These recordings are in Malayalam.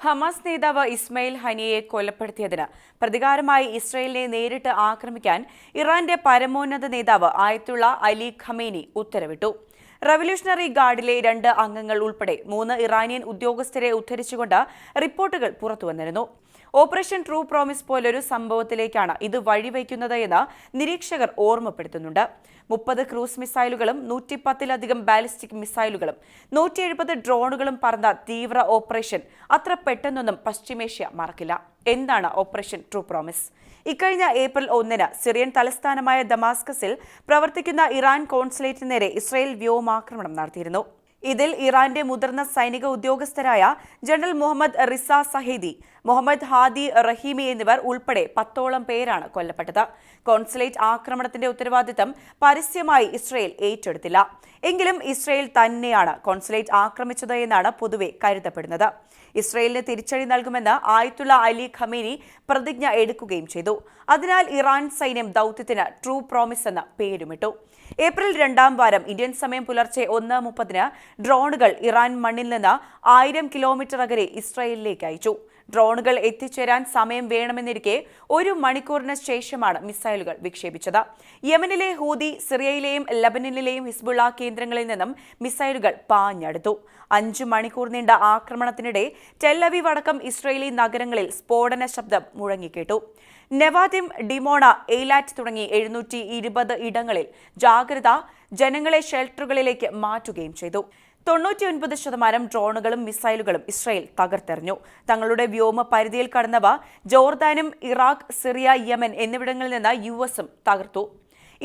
ഹമാസ് നേതാവ് ഇസ്മയിൽ ഹനിയെ കൊലപ്പെടുത്തിയതിന് പ്രതികാരമായി ഇസ്രയേലിനെ നേരിട്ട് ആക്രമിക്കാൻ ഇറാന്റെ പരമോന്നത നേതാവ് ആയത്തുള്ള അലി ഖമേനി ഉത്തരവിട്ടു. റവല്യൂഷണറി ഗാർഡിലെ രണ്ട് അംഗങ്ങൾ ഉൾപ്പെടെ മൂന്ന് ഇറാനിയൻ ഉദ്യോഗസ്ഥരെ ഉദ്ധരിച്ചുകൊണ്ട് റിപ്പോർട്ടുകൾ പുറത്തുവന്നിരുന്നു ഓപ്പറേഷൻ ട്രൂ പ്രോമിസ് പോലൊരു സംഭവത്തിലേക്കാണ് ഇത് വഴിവെക്കുന്നത് എന്ന് നിരീക്ഷകർ ഓർമ്മപ്പെടുത്തുന്നുണ്ട്. മുപ്പത് ക്രൂസ് മിസൈലുകളും നൂറ്റി പത്തിലധികം ബാലിസ്റ്റിക് മിസൈലുകളും നൂറ്റി എഴുപത് ഡ്രോണുകളും പറന്ന തീവ്ര ഓപ്പറേഷൻ അത്ര പെട്ടെന്നൊന്നും പശ്ചിമേഷ്യ മറക്കില്ല. എന്താണ് ഓപ്പറേഷൻ ട്രൂ പ്രോമിസ്? ഇക്കഴിഞ്ഞ ഏപ്രിൽ ഒന്നിന് സിറിയൻ തലസ്ഥാനമായ ദമാസ്കസിൽ പ്രവർത്തിക്കുന്ന ഇറാൻ കോൺസുലേറ്റിന് നേരെ ഇസ്രായേൽ വ്യോമാക്രമണം നടത്തിയിരുന്നു. ഇതിൽ ഇറാന്റെ മുതിർന്ന സൈനിക ഉദ്യോഗസ്ഥരായ general Mohammad Reza Zahedi Mohammad Hadi Rahimi എന്നിവർ ഉൾപ്പെടെ പത്തോളം പേരാണ് കൊല്ലപ്പെട്ടത്. കോൺസുലേറ്റ് ആക്രമണത്തിന്റെ ഉത്തരവാദിത്തം പരസ്യമായി ഇസ്രയേൽ ഏറ്റെടുത്തില്ല. എങ്കിലും ഇസ്രയേൽ തന്നെയാണ് കോൺസുലേറ്റ് ആക്രമിച്ചത് എന്നാണ് പൊതുവെ കരുതപ്പെടുന്നത്. ഇസ്രയേലിന് തിരിച്ചടി നൽകുമെന്ന് ആയത്തുള്ള അലി ഖമീനി പ്രതിജ്ഞ എടുക്കുകയും ചെയ്തു. അതിനാൽ ഇറാൻ സൈന്യം ദൗത്യത്തിന് ട്രൂ പ്രോമിസ് എന്ന പേരുമിട്ടു. ഏപ്രിൽ രണ്ടാം വാരം ഇന്ത്യൻ സമയം പുലർച്ചെ ഒന്ന് മുപ്പതിന് ഡ്രോണുകൾ ഇറാൻ മണ്ണിൽ നിന്ന് ആയിരം കിലോമീറ്റർ അകലെ ഇസ്രായേലിലേക്ക് അയച്ചു. ഡ്രോണുകൾ എത്തിച്ചേരാൻ സമയം വേണമെന്നിരിക്കെ ഒരു മണിക്കൂറിന് ശേഷമാണ് മിസൈലുകൾ വിക്ഷേപിച്ചത്. യമനിലെ ഹൂതി സിറിയയിലെയും ലബനനിലെയും ഹിസ്ബുള്ള കേന്ദ്രങ്ങളിൽ നിന്നും മിസൈലുകൾ പാഞ്ഞെടുത്തു. അഞ്ചു മണിക്കൂർ നീണ്ട ആക്രമണത്തിനിടെ ടെല്ലവീവ് അടക്കം ഇസ്രയേലി നഗരങ്ങളിൽ സ്ഫോടന ശബ്ദം മുഴങ്ങിക്കേട്ടു. നെവാദിം ഡിമോണ എയ്ലാറ്റ് തുടങ്ങി എഴുന്നൂറ്റി ഇരുപത് ഇടങ്ങളിൽ ജാഗ്രത ജനങ്ങളെ ഷെൽട്ടറുകളിലേക്ക് മാറ്റുകയും ചെയ്തു. തൊണ്ണൂറ്റിയൊൻപത് ശതമാനം ഡ്രോണുകളും മിസൈലുകളും ഇസ്രായേൽ തകർത്തെറിഞ്ഞു. തങ്ങളുടെ വ്യോമ പരിധിയിൽ കടന്നവ ജോർദാനും ഇറാഖ് സിറിയ യമൻ എന്നിവിടങ്ങളിൽ നിന്ന് യു എസും തകർത്തു.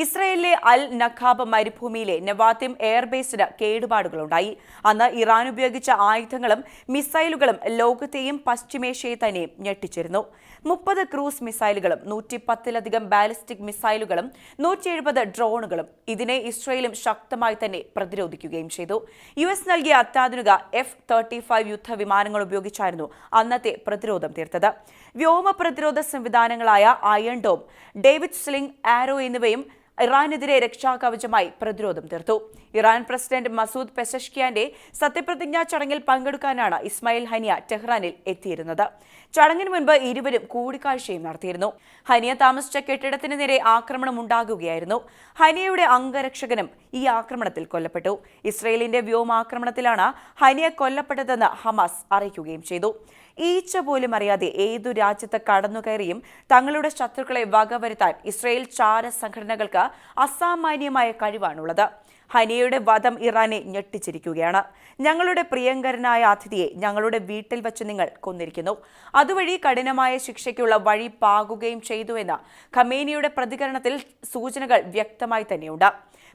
ഇസ്രയേലിലെ അൽ നഖാബ് മരുഭൂമിയിലെ നവാത്തിം എയർബേസിന് കേടുപാടുകളുണ്ടായി. അന്ന് ഇറാൻ ഉപയോഗിച്ച ആയുധങ്ങളും മിസൈലുകളും ലോകത്തെയും പശ്ചിമേഷ്യയെ തന്നെയും ഞെട്ടിച്ചിരുന്നു. മുപ്പത് ക്രൂസ് മിസൈലുകളും നൂറ്റി പത്തിലധികം ബാലിസ്റ്റിക് മിസൈലുകളും നൂറ്റി എഴുപത് ഡ്രോണുകളും ഇതിനെ ഇസ്രയേലും ശക്തമായി തന്നെ പ്രതിരോധിക്കുകയും ചെയ്തു. യു എസ് നൽകിയ അത്യാധുനിക എഫ് തേർട്ടി ഫൈവ് യുദ്ധവിമാനങ്ങൾ ഉപയോഗിച്ചായിരുന്നു അന്നത്തെ പ്രതിരോധം തീർത്തത്. വ്യോമ പ്രതിരോധ സംവിധാനങ്ങളായ Iron Dome David Sling Arrow എന്നിവയും ഇറാനെതിരെ രക്ഷാകവചമായി പ്രതിരോധം തീർത്തു. ഇറാൻ പ്രസിഡന്റ് മസൂദ് പെസഷ്കിയാന്റെ സത്യപ്രതിജ്ഞാ ചടങ്ങിൽ പങ്കെടുക്കാനാണ് ഇസ്മായിൽ ഹനിയ ടെഹ്റാനിൽ എത്തിയിരുന്നത്. ചടങ്ങിന് മുൻപ് ഇരുവരും കൂടിക്കാഴ്ചയും നടത്തിയിരുന്നു. ഹനിയ താമസിച്ച കെട്ടിടത്തിന് നേരെ ആക്രമണം ഉണ്ടാകുകയായിരുന്നു. ഹനിയയുടെ അംഗരക്ഷകനും ഈ ആക്രമണത്തിൽ കൊല്ലപ്പെട്ടു. ഇസ്രയേലിന്റെ വ്യോമാക്രമണത്തിലാണ് ഹനിയ കൊല്ലപ്പെട്ടതെന്ന് ഹമാസ് അറിയിക്കുകയും ചെയ്തു. ഈച്ച പോലും അറിയാതെ ഏതു രാജ്യത്ത് കടന്നുകയറിയും തങ്ങളുടെ ശത്രുക്കളെ വകവരുത്താൻ ഇസ്രയേൽ ചാര സംഘടനകൾക്ക് അസാമാന്യമായ കഴിവാണുള്ളത്. ഹനിയയുടെ വധം ഇറാനെ ഞെട്ടിച്ചിരിക്കുകയാണ്. ഞങ്ങളുടെ പ്രിയങ്കരനായ അതിഥിയെ ഞങ്ങളുടെ വീട്ടിൽ വച്ച് നിങ്ങൾ കൊന്നിരിക്കുന്നു. അതുവഴി കഠിനമായ ശിക്ഷയ്ക്കുള്ള വഴി പാകുകയും ചെയ്തുവെന്ന് ഖമേനിയുടെ പ്രതികരണത്തിൽ സൂചനകൾ വ്യക്തമായി തന്നെയുണ്ട്.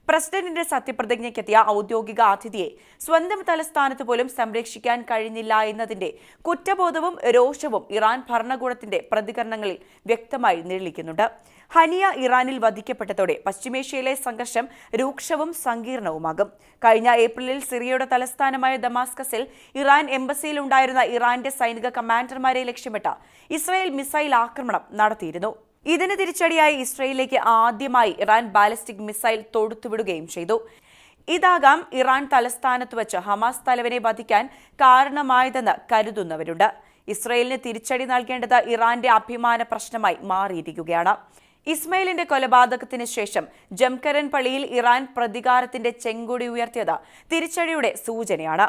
പ്രസിഡന്റിന്റെ സത്യപ്രതിജ്ഞയ്ക്കെത്തിയ ഔദ്യോഗിക അതിഥിയെ സ്വന്തം തലസ്ഥാനത്ത് പോലും സംരക്ഷിക്കാൻ കഴിഞ്ഞില്ല എന്നതിന്റെ കുറ്റബോധവും രോഷവും ഇറാൻ ഭരണകൂടത്തിന്റെ പ്രതികരണങ്ങളിൽ വ്യക്തമായി നിഴലിക്കുന്നുണ്ട്. ഹനിയ ഇറാനിൽ വധിക്കപ്പെട്ടതോടെ പശ്ചിമേഷ്യയിലെ സംഘർഷം രൂക്ഷവും സങ്കീർണവുമാകും. കഴിഞ്ഞ ഏപ്രിലിൽ സിറിയയുടെ തലസ്ഥാനമായ ദമാസ്കസിൽ ഇറാൻ എംബസിയിൽ ഉണ്ടായിരുന്ന ഇറാന്റെ സൈനിക കമാൻഡർമാരെ ലക്ഷ്യമിട്ട് ഇസ്രായേൽ മിസൈൽ ആക്രമണം നടത്തിയിരുന്നു. ഇതിന് തിരിച്ചടിയായി ഇസ്രയേലിലേക്ക് ആദ്യമായി ഇറാൻ ബാലിസ്റ്റിക് മിസൈൽ തൊടുത്തുവിടുകയും ചെയ്തു. ഇതാകാം ഇറാൻ തലസ്ഥാനത്ത് വെച്ച് ഹമാസ് തലവനെ വധിക്കാൻ കാരണമായതെന്ന് കരുതുന്നവരുണ്ട്. ഇസ്രയേലിന് തിരിച്ചടി നൽകേണ്ടത് ഇറാന്റെ അഭിമാന പ്രശ്നമായി മാറിയിരിക്കുകയാണ്. ഇസ്മയിലിന്റെ കൊലപാതകത്തിന് ശേഷം ജംകരൻ പള്ളിയിൽ ഇറാൻ പ്രതികാരത്തിന്റെ ചെങ്കൊടി ഉയർത്തിയത് തിരിച്ചടിയുടെ സൂചനയാണ്.